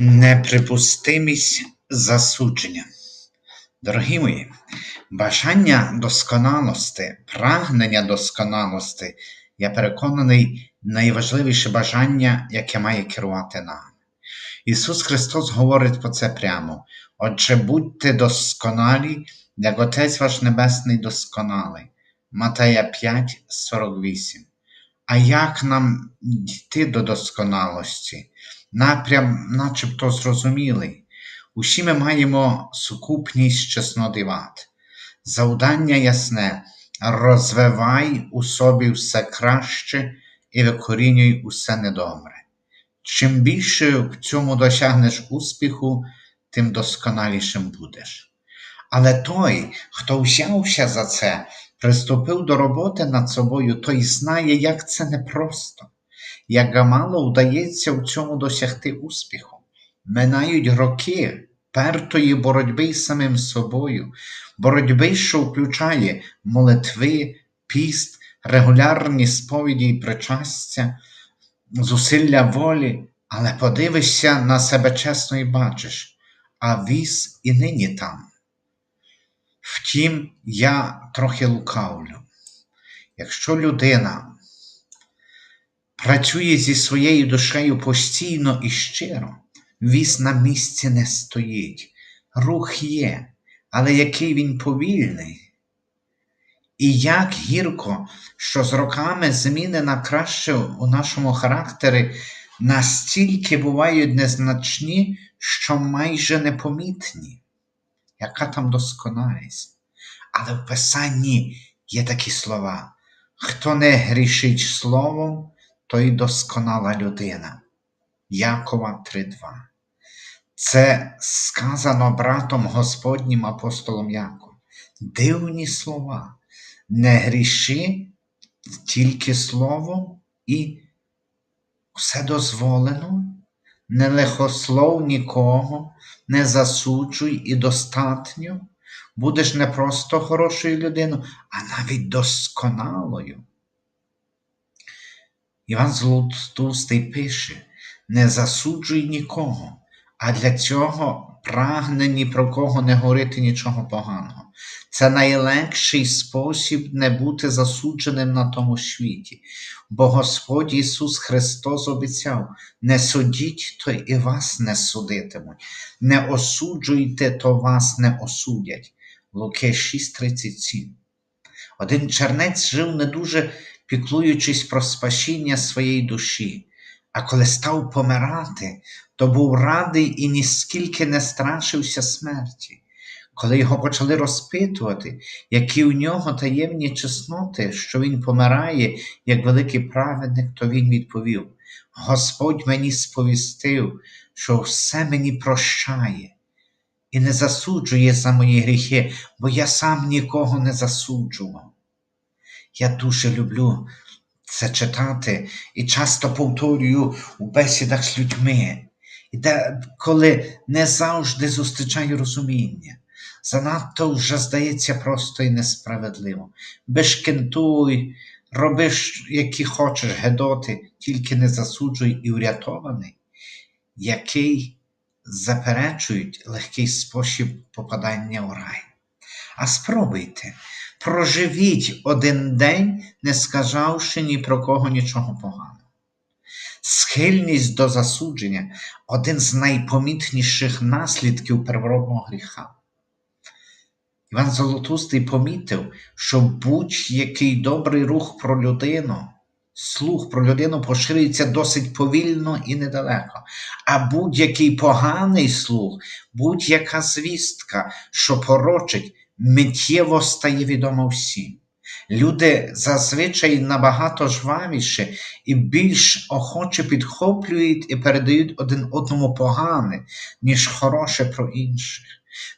Неприпустимість засудження. Дорогі мої, бажання досконалості, прагнення досконалості, я переконаний, найважливіше бажання, яке має керувати нами. Ісус Христос говорить про це прямо. Отже, будьте досконалі, як Отець ваш Небесний досконалий. Матея 5, 48. А як нам йти до досконалості? Напрям, начебто, зрозумілий. Усі ми маємо сукупність вад. Завдання ясне розвивай у собі все краще і викорінюй усе недобре. Чим більше в цьому досягнеш успіху, тим досконалішим будеш. Але той, хто взявся за це, приступив до роботи над собою, той знає, як це непросто, як мало вдається в цьому досягти успіху. Минають роки пертої боротьби з самим собою, боротьби, що включає молитви, піст, регулярні сповіді і причастя, зусилля волі, але подивишся на себе чесно і бачиш, а віз і нині там. Втім, я трохи лукавлю. Якщо людина працює зі своєю душею постійно і щиро, віз на місці не стоїть, рух є, але який він повільний. І як гірко, що з роками зміни на краще у нашому характері настільки бувають незначні, що майже непомітні яка там досконалість. Але в Писанні є такі слова: хто не грішить словом, той досконала людина. Якова 3.2. Це сказано братом Господнім апостолом Яковом. Дивні слова. Не гріши тільки словом і все дозволено, не лихослов нікого, не засуджуй і достатньо, будеш не просто хорошою людиною, а навіть досконалою. Іван Златоустий пише: не засуджуй нікого, а для цього прагне ні про кого не говорити нічого поганого. Це найлегший спосіб не бути засудженим на тому світі, бо Господь Ісус Христос обіцяв: не судіть, то і вас не судитимуть, не осуджуйте, то вас не осудять. Луки 6:37. Один чернець жив не дуже піклуючись про спасіння своєї душі, а коли став помирати, то був радий і ніскільки не страшився смерті. Коли його почали розпитувати, які у нього таємні чесноти, що він помирає, як великий праведник, то він відповів: Господь мені сповістив, що все мені прощає і не засуджує за мої гріхи, бо я сам нікого не засуджував. Я дуже люблю це читати і часто повторюю у бесідах з людьми, і де, коли не завжди зустрічаю розуміння. Занадто вже здається просто і несправедливо. Бешкентуй, роби, які хочеш гедоти, тільки не засуджуй і врятований, який заперечують легкий спосіб попадання в рай. А спробуйте, проживіть один день, не сказавши ні про кого нічого поганого. Схильність до засудження один з найпомітніших наслідків первородного гріха. Іван Золотустий помітив, що будь-який добрий рух про людину, слух про людину поширюється досить повільно і недалеко, а будь-який поганий слух, будь-яка звістка, що порочить, миттєво стає відомо всім. Люди зазвичай набагато жвавіше і більш охоче підхоплюють і передають один одному погане, ніж хороше про інших.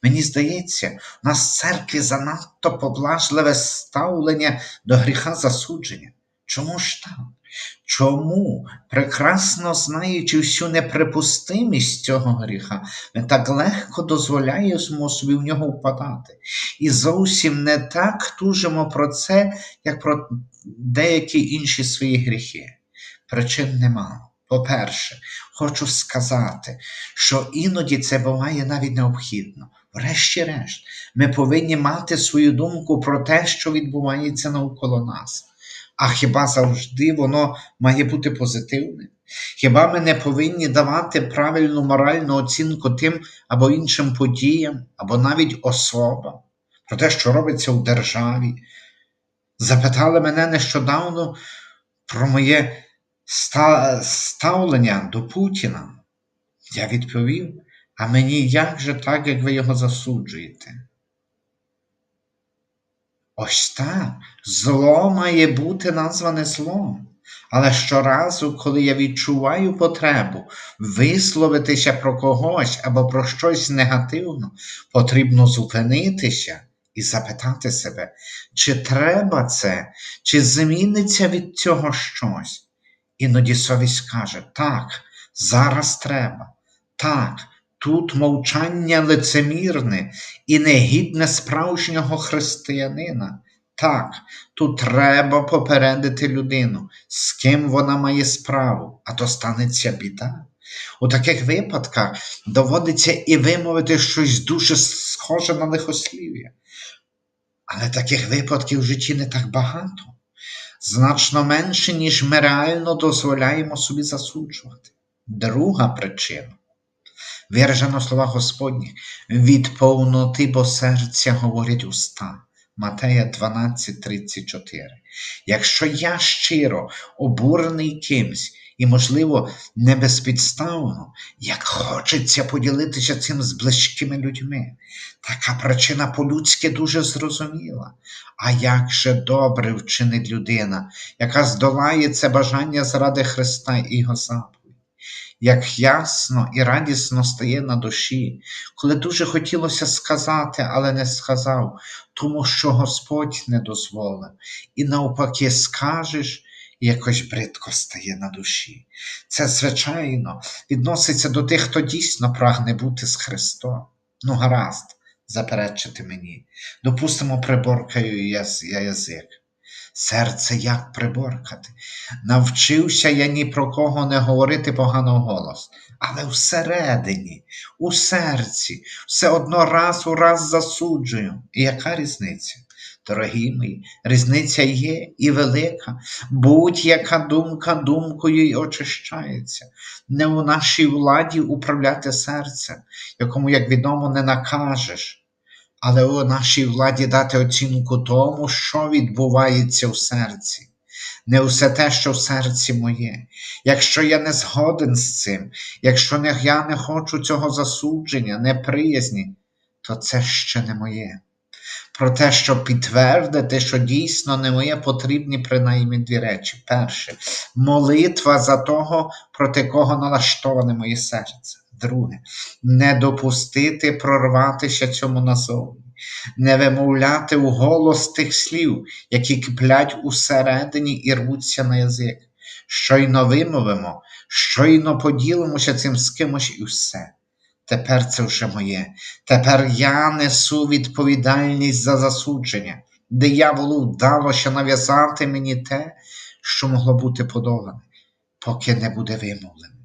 Мені здається, у нас в церкві занадто поблажливе ставлення до гріха засудження. Чому ж так? Чому, прекрасно знаючи всю неприпустимість цього гріха, ми так легко дозволяємо собі в нього впадати. І зовсім не так тужимо про це, як про деякі інші свої гріхи. Причин немало. По-перше, хочу сказати, що іноді це буває навіть необхідно. Врешті-решт, ми повинні мати свою думку про те, що відбувається навколо нас. А хіба завжди воно має бути позитивним? Хіба ми не повинні давати правильну моральну оцінку тим або іншим подіям, або навіть особам про те, що робиться у державі? Запитали мене нещодавно про моє ставлення до Путіна. Я відповів, а мені як же так, як ви його засуджуєте? Ось так, зло має бути назване злом. Але щоразу, коли я відчуваю потребу висловитися про когось або про щось негативно, потрібно зупинитися і запитати себе, чи треба це, чи зміниться від цього щось. Іноді совість каже, так, зараз треба, так, тут мовчання лицемірне і негідне справжнього християнина. Так, тут треба попередити людину, з ким вона має справу, а то станеться біда. У таких випадках доводиться і вимовити щось дуже схоже на лихослів'я. Але таких випадків в житті не так багато, значно менше, ніж ми реально дозволяємо собі засуджувати. Друга причина. Виражено слова Господні, від повноти бо серця говорять уста. Матея 12:34. Якщо я щиро обурений кимсь і, можливо, не безпідставно, як хочеться поділитися цим з близькими людьми, така причина по-людськи дуже зрозуміла. А як же добре вчинить людина, яка здолає це бажання заради Христа і Його заповідь. Як ясно і радісно стає на душі, коли дуже хотілося сказати, але не сказав, тому що Господь не дозволив, і навпаки скажеш, і якось бридко стає на душі. Це, звичайно, відноситься до тих, хто дійсно прагне бути з Христом. Ну, гаразд, заперечити мені. Допустимо, приборкаю я язик. Серце як приборкати? Навчився я ні про кого не говорити погано голос, але всередині, у серці, все одно раз у раз засуджую. І яка різниця? Дорогі мої, різниця є і велика. Будь-яка думка думкою й очищається. Не у нашій владі управляти серцем, якому, як відомо, не накажеш але у нашій владі дати оцінку тому, що відбувається в серці. Не усе те, що в серці моє. Якщо я не згоден з цим, якщо не, я не хочу цього засудження, неприязні, то це ще не моє. Про те, щоб підтвердити, що дійсно не моє, потрібні принаймні дві речі. Перше, молитва за того, проти кого налаштоване моє серце. Друге, не допустити прорватися цьому назовні, не вимовляти у голос тих слів, які киплять усередині і рвуться на язик. Щойно вимовимо, щойно поділимося цим з кимось і все. Тепер це вже моє. Тепер я несу відповідальність за засудження. Дияволу вдалося нав'язати мені те, що могло бути подолане, поки не буде вимовлено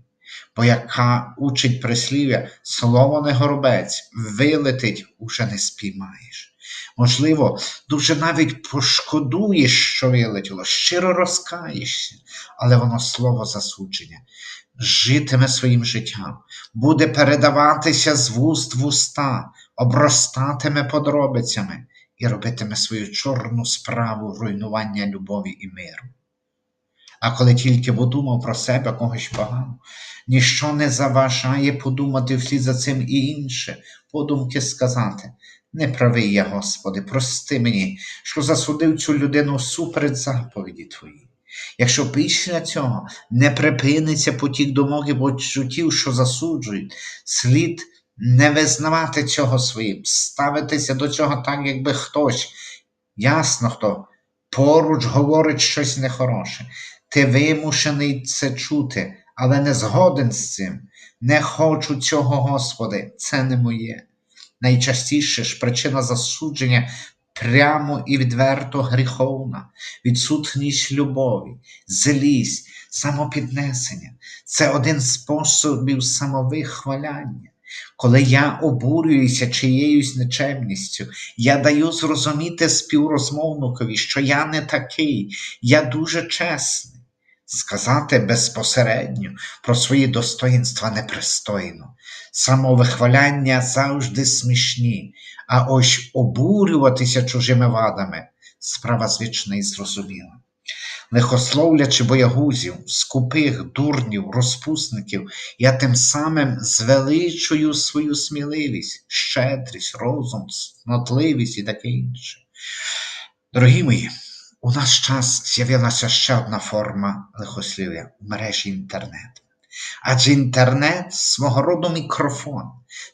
бо яка учить прислів'я, слово не горобець, вилетить уже не спіймаєш. Можливо, дуже навіть пошкодуєш, що вилетіло, щиро розкаєшся, але воно слово засудження. Житиме своїм життям, буде передаватися з вуст в уста, обростатиме подробицями і робитиме свою чорну справу руйнування любові і миру. А коли тільки подумав про себе когось погано, ніщо не заважає подумати вслід за цим і інше, подумки сказати. Не правий я, Господи, прости мені, що засудив цю людину суперед заповіді Твої. Якщо після цього не припиниться потік думок і почуттів, що засуджують, слід не визнавати цього своїм, ставитися до цього так, якби хтось, ясно хто, поруч говорить щось нехороше. Ти вимушений це чути, але не згоден з цим. Не хочу цього, Господи, це не моє. Найчастіше ж причина засудження прямо і відверто гріховна, відсутність любові, злість, самопіднесення. Це один з способів самовихваляння. Коли я обурююся чиєюсь нечемністю, я даю зрозуміти співрозмовникові, що я не такий, я дуже чесний. Сказати безпосередньо про свої достоїнства непристойно. Самовихваляння завжди смішні, а ось обурюватися чужими вадами справа звична і зрозуміла. Лихословлячи боягузів, скупих, дурнів, розпусників, я тим самим звеличую свою сміливість, щедрість, розум, цнотливість і таке інше. Дорогі мої, у наш час з'явилася ще одна форма лихослів'я в мережі інтернет. Адже інтернет свого роду мікрофон.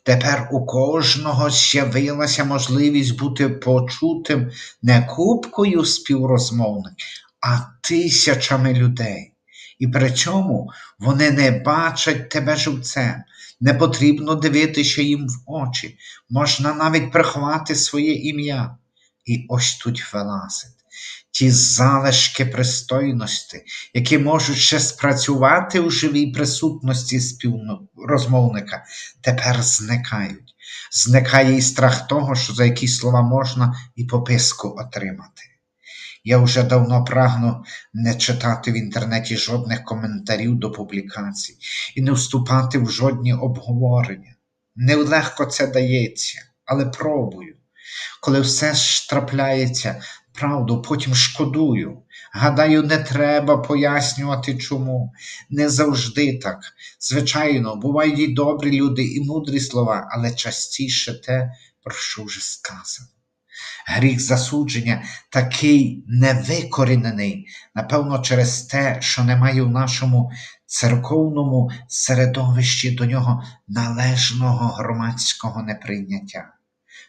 Тепер у кожного з'явилася можливість бути почутим не купкою співрозмовників, а тисячами людей. І при цьому вони не бачать тебе живцем, не потрібно дивитися їм в очі, можна навіть приховати своє ім'я. І ось тут вилазить. Ті залишки пристойності, які можуть ще спрацювати у живій присутності співрозмовника, тепер зникають. Зникає і страх того, що за які слова можна і пописку отримати. Я вже давно прагну не читати в інтернеті жодних коментарів до публікацій і не вступати в жодні обговорення. Нелегко це дається, але пробую. Коли все ж трапляється, правду потім шкодую. Гадаю, не треба пояснювати чому. Не завжди так. Звичайно, бувають і добрі люди, і мудрі слова, але частіше те, про що вже сказано. Гріх засудження такий невикорінений, напевно, через те, що немає в нашому церковному середовищі до нього належного громадського неприйняття.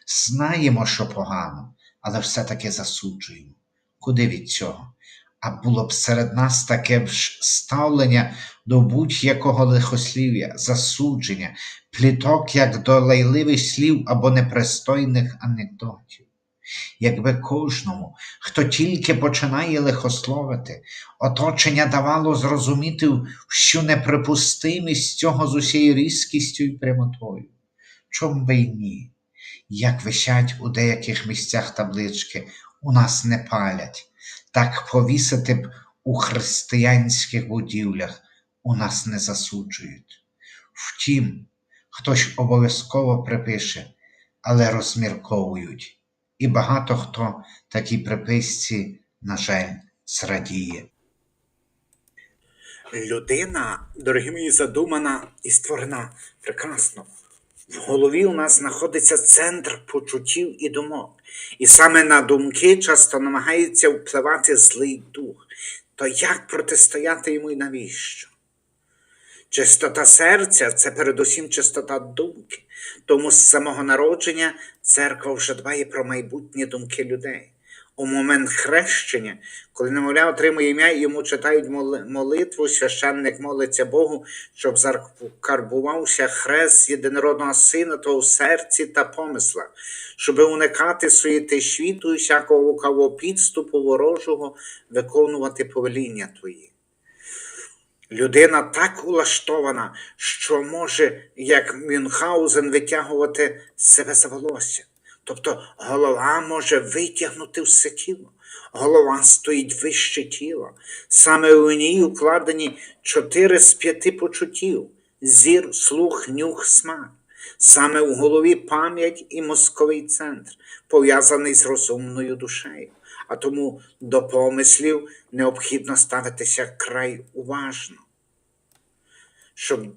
Знаємо, що погано, але все-таки засуджуємо. Куди від цього? А було б серед нас таке ж ставлення до будь-якого лихослів'я, засудження, пліток як до лайливих слів або непристойних анекдотів. Якби кожному, хто тільки починає лихословити, оточення давало зрозуміти всю неприпустимість цього з усією різкістю і прямотою. Чом би й ні? Як висять у деяких місцях таблички, у нас не палять, так повісити б у християнських будівлях у нас не засуджують. Втім, хтось обов'язково припише, але розмірковують і багато хто такій приписці, на жаль, зрадіє. Людина, дорогі мої, задумана і створена прекрасно. В голові у нас знаходиться центр почуттів і думок. І саме на думки часто намагається впливати злий дух. То як протистояти йому і навіщо? Чистота серця це передусім чистота думки. Тому з самого народження церква вже дбає про майбутні думки людей. У момент хрещення, коли немовля отримує ім'я, йому читають молитву, священник молиться Богу, щоб закарбувався хрест єдинородного сина того серці та помислах, щоб уникати суєти світу і всякого лукавого підступу ворожого, виконувати повеління твої. Людина так улаштована, що може, як Мюнхгаузен, витягувати себе за волосся. Тобто голова може витягнути все тіло. Голова стоїть вище тіла. Саме у ній укладені чотири з п'яти почуттів: зір, слух, нюх, смак. Саме у голові пам'ять і мозковий центр, пов'язаний з розумною душею. А тому до помислів необхідно ставитися край уважно, щоб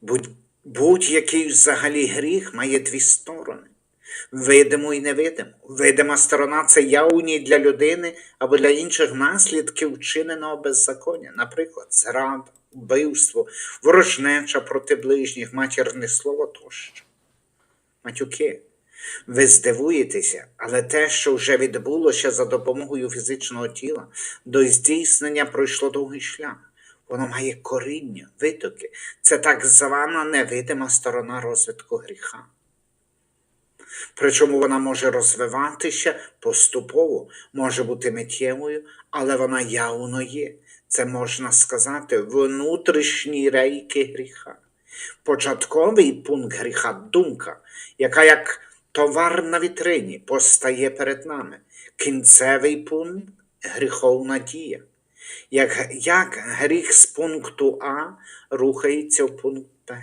будь- будь-який взагалі гріх має дві сторони. Видиму і невидиму. Видима сторона це явні для людини або для інших наслідків вчиненого беззаконня, наприклад, зрада, вбивство, ворожнеча проти ближніх, матірне слово тощо. Матюки. Ви здивуєтеся, але те, що вже відбулося за допомогою фізичного тіла, до здійснення пройшло довгий шлях. Воно має коріння, витоки. Це так звана невидима сторона розвитку гріха. Причому вона може розвиватися поступово, може бути миттєвою, але вона явно є. Це можна сказати внутрішні рейки гріха. Початковий пункт гріха думка, яка як товар на вітрині постає перед нами. Кінцевий пункт гріховна дія. Як, як гріх з пункту А рухається в пункт Б.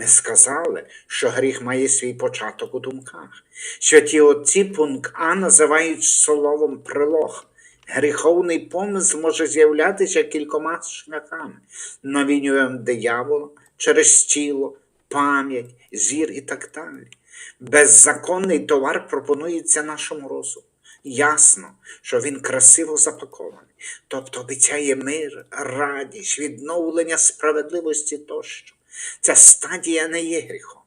Ми сказали, що гріх має свій початок у думках. Святі отці пункт А називають словом прилог. Гріховний помисл може з'являтися кількома шляхами навінням диявола через тіло, пам'ять, зір і так далі. Беззаконний товар пропонується нашому розуму. Ясно, що він красиво запакований, тобто обіцяє мир, радість, відновлення справедливості тощо. Ця стадія не є гріхом.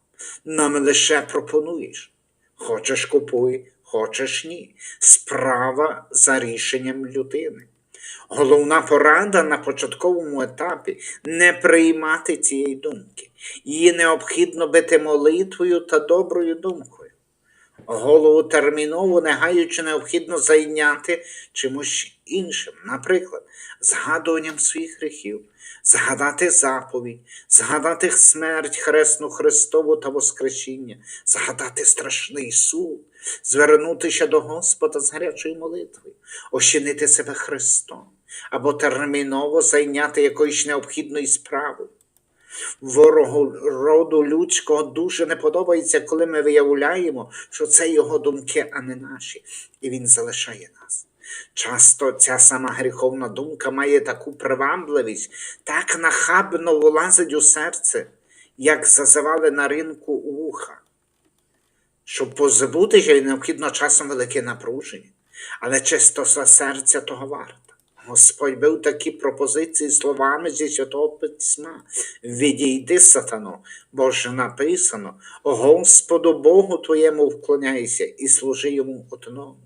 Нам лише пропонуєш. Хочеш купуй, хочеш ні. Справа за рішенням людини. Головна порада на початковому етапі не приймати цієї думки. Її необхідно бити молитвою та доброю думкою. Голову терміново, не гаючи, необхідно зайняти чимось іншим, наприклад, згадуванням своїх гріхів, згадати заповідь, згадати смерть Хресну Христову та Воскресіння, згадати страшний суд, звернутися до Господа з гарячою молитвою, ощинити себе Христом або терміново зайняти якоюсь необхідною справою. Ворогу роду людського дуже не подобається, коли ми виявляємо, що це його думки, а не наші, і він залишає нас. Часто ця сама гріховна думка має таку привабливість, так нахабно влазить у серце, як зазивали на ринку вуха. Щоб позбутися, необхідно часом велике напруження, але чистота серця того варта. Господь бив такі пропозиції словами зі Святого Письма. Відійди, сатано, бо ж написано, Господу Богу твоєму вклоняйся і служи йому одному.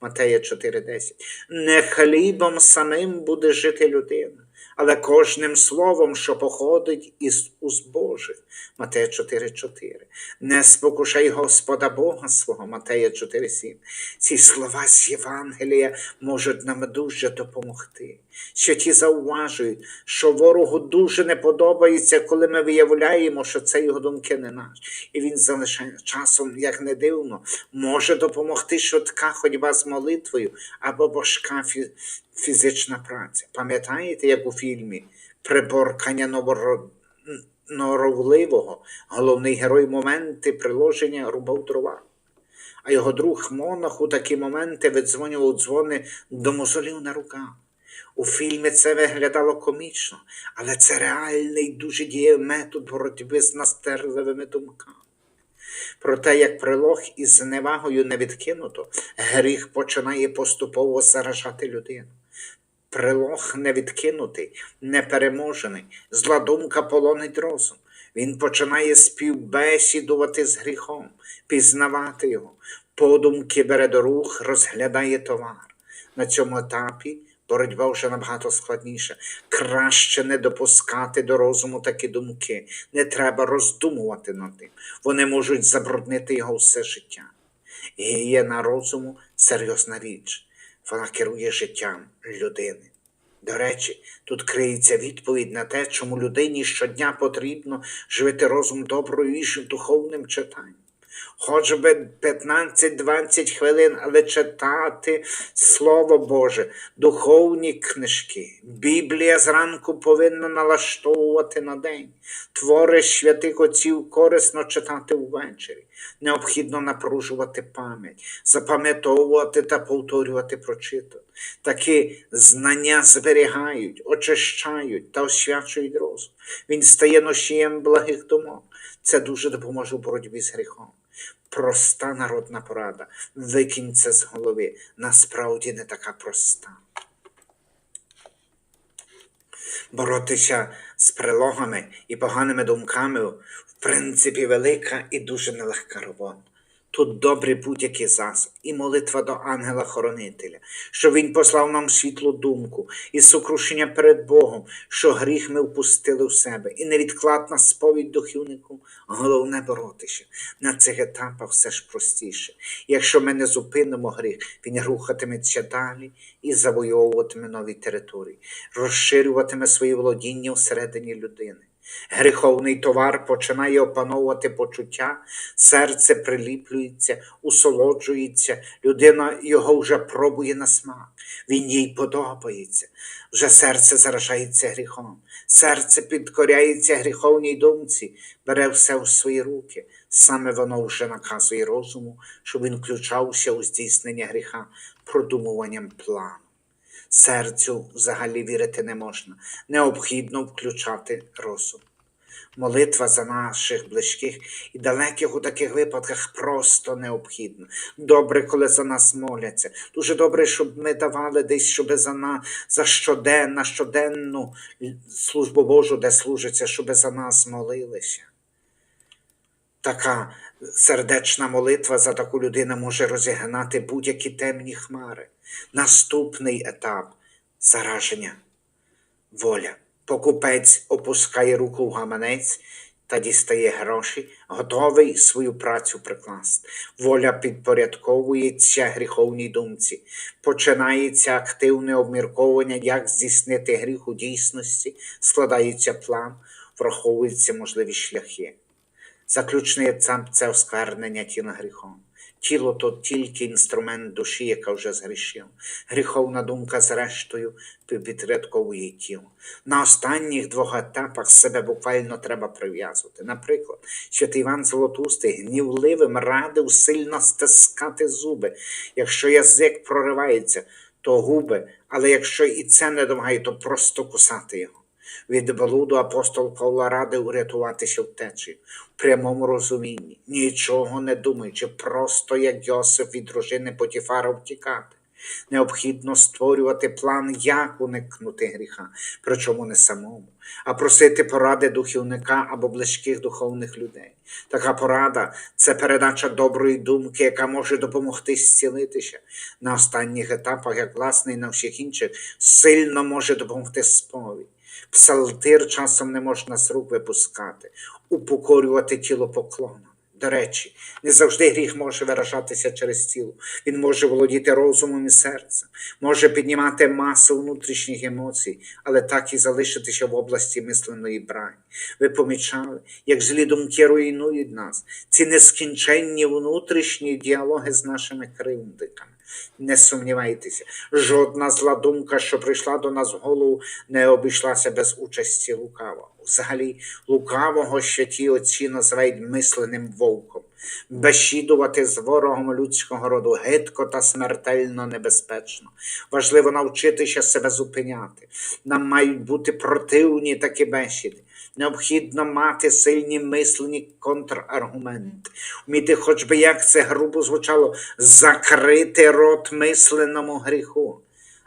Матея 4:10. Не хлібом самим буде жити людина, але кожним словом, що походить із уст Божих. Матея 4:4. Не спокушай Господа Бога свого, Матея 4:7. Ці слова з Євангелія можуть нам дуже допомогти. Святі зауважують, що ворогу дуже не подобається, коли ми виявляємо, що це його думки не наш. І він залишає часом, як не дивно, може допомогти швидка ходьба з молитвою або важка фі- фізична праця. Пам'ятаєте, як у фільмі Приборкання новород... норовливого, головний герой моменти приложення рубав дрова. А його друг монах у такі моменти видзвонював дзвони до мозолів на руках. У фільмі це виглядало комічно, але це реальний дуже дієвий метод боротьби з настирливими думками. Проте, як прилог із зневагою не відкинуто, гріх починає поступово заражати людину. Прилог не відкинутий, непереможений, зла думка полонить розум. Він починає співбесідувати з гріхом, пізнавати його, подумки бере до рук, розглядає товар. На цьому етапі боротьба вже набагато складніша. Краще не допускати до розуму такі думки. Не треба роздумувати над ним. Вони можуть забруднити його все життя. Гігієна розуму серйозна річ. Вона керує життям людини. До речі, тут криється відповідь на те, чому людині щодня потрібно живити розум доброю і духовним читанням. Хоч би 15-20 хвилин, але читати Слово Боже, духовні книжки. Біблія зранку повинна налаштовувати на день. Твори святих отців корисно читати ввечері. Необхідно напружувати пам'ять, запам'ятовувати та повторювати прочитане. Такі знання зберігають, очищають та освячують розум. Він стає носієм благих думок. Це дуже допоможе у боротьбі з гріхом. Проста народна порада. Викинь це з голови. Насправді не така проста. Боротися з прилогами і поганими думками в принципі велика і дуже нелегка робота. Тут добрий будь-який засіб і молитва до ангела-хоронителя, щоб він послав нам світлу думку і сокрушення перед Богом, що гріх ми впустили в себе, і невідкладна сповідь духівнику. Головне боротися. На цих етапах все ж простіше. Якщо ми не зупинимо гріх, він рухатиметься далі і завойовуватиме нові території, розширюватиме свої володіння всередині людини. Гріховний товар починає опановувати почуття, серце приліплюється, усолоджується, людина його вже пробує на смак, він їй подобається, вже серце заражається гріхом, серце підкоряється гріховній думці, бере все в свої руки. Саме воно вже наказує розуму, щоб він включався у здійснення гріха продумуванням плану. Серцю взагалі вірити не можна. Необхідно включати розум. Молитва за наших близьких і далеких у таких випадках просто необхідна. Добре, коли за нас моляться. Дуже добре, щоб ми давали десь, щоб за нас за щоден, на щоденну службу Божу, де служиться, щоб за нас молилися. Така сердечна молитва за таку людину може розігнати будь-які темні хмари. Наступний етап зараження. Воля. Покупець опускає руку в гаманець та дістає гроші, готовий свою працю прикласти. Воля підпорядковується гріховній думці. Починається активне обмірковування, як здійснити гріх у дійсності, складається план, враховуються можливі шляхи. Заключний етап це осквернення тіла гріхом. Тіло то тільки інструмент душі, яка вже згрішила. Гріховна думка, зрештою, підпорядковує тіло. На останніх двох етапах себе буквально треба прив'язувати. Наприклад, святий Іван Золотустий гнівливим радив сильно стискати зуби. Якщо язик проривається, то губи, але якщо і це не допомагає, то просто кусати його. Від блуду апостол Павло радив урятуватися втечею в прямому розумінні, нічого не думаючи, просто як Йосиф від дружини Потіфара втікати. Необхідно створювати план, як уникнути гріха, причому не самому, а просити поради духівника або близьких духовних людей. Така порада це передача доброї думки, яка може допомогти зцілитися. На останніх етапах, як власне і на всіх інших, сильно може допомогти сповідь. Псалтир часом не можна з рук випускати, упокорювати тіло поклоном. До речі, не завжди гріх може виражатися через тіло. Він може володіти розумом і серцем, може піднімати масу внутрішніх емоцій, але так і залишитися в області мисленої брані. Ви помічали, як злі думки руйнують нас, ці нескінченні внутрішні діалоги з нашими кривдиками. Не сумнівайтеся, жодна зла думка, що прийшла до нас в голову, не обійшлася без участі лукавого. Взагалі, лукавого ще ті отці називають мисленим вовком. Бесідувати з ворогом людського роду гидко та смертельно небезпечно. Важливо навчитися себе зупиняти. Нам мають бути противні такі бесіди. Необхідно мати сильні мислені контраргументи, вміти, хоч би як це грубо звучало, закрити рот мисленому гріху.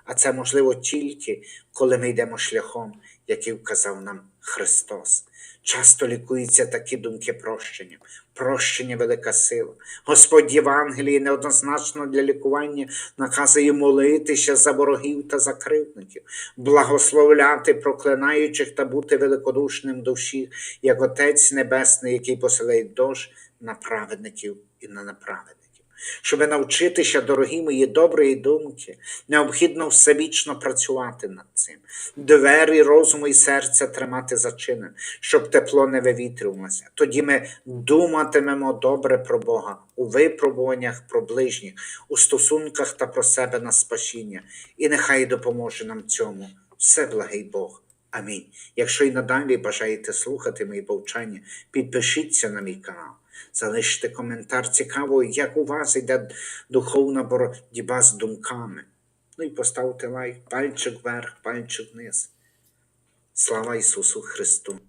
А це можливо тільки, коли ми йдемо шляхом, який вказав нам Христос. Часто лікуються такі думки прощенням. Прощення велика сила. Господь Євангелії неоднозначно для лікування наказує молитися за ворогів та за кривдників, благословляти проклинаючих та бути великодушним до всіх, як Отець Небесний, який посилає дощ на праведників і на неправедників. Щоб навчитися, дорогі мої доброї думки, необхідно всебічно працювати над цим, двері розуму і серця тримати зачинені, щоб тепло не вивітрювалося. Тоді ми думатимемо добре про Бога у випробуваннях про ближніх, у стосунках та про себе на спасіння. І нехай допоможе нам цьому все благий Бог. Амінь. Якщо і надалі бажаєте слухати мої повчання, підпишіться на мій канал. Залиште коментар цікаво, як у вас йде духовна боротьба з думками. Ну і поставте лайк, пальчик вверх, пальчик вниз. Слава Ісусу Христу!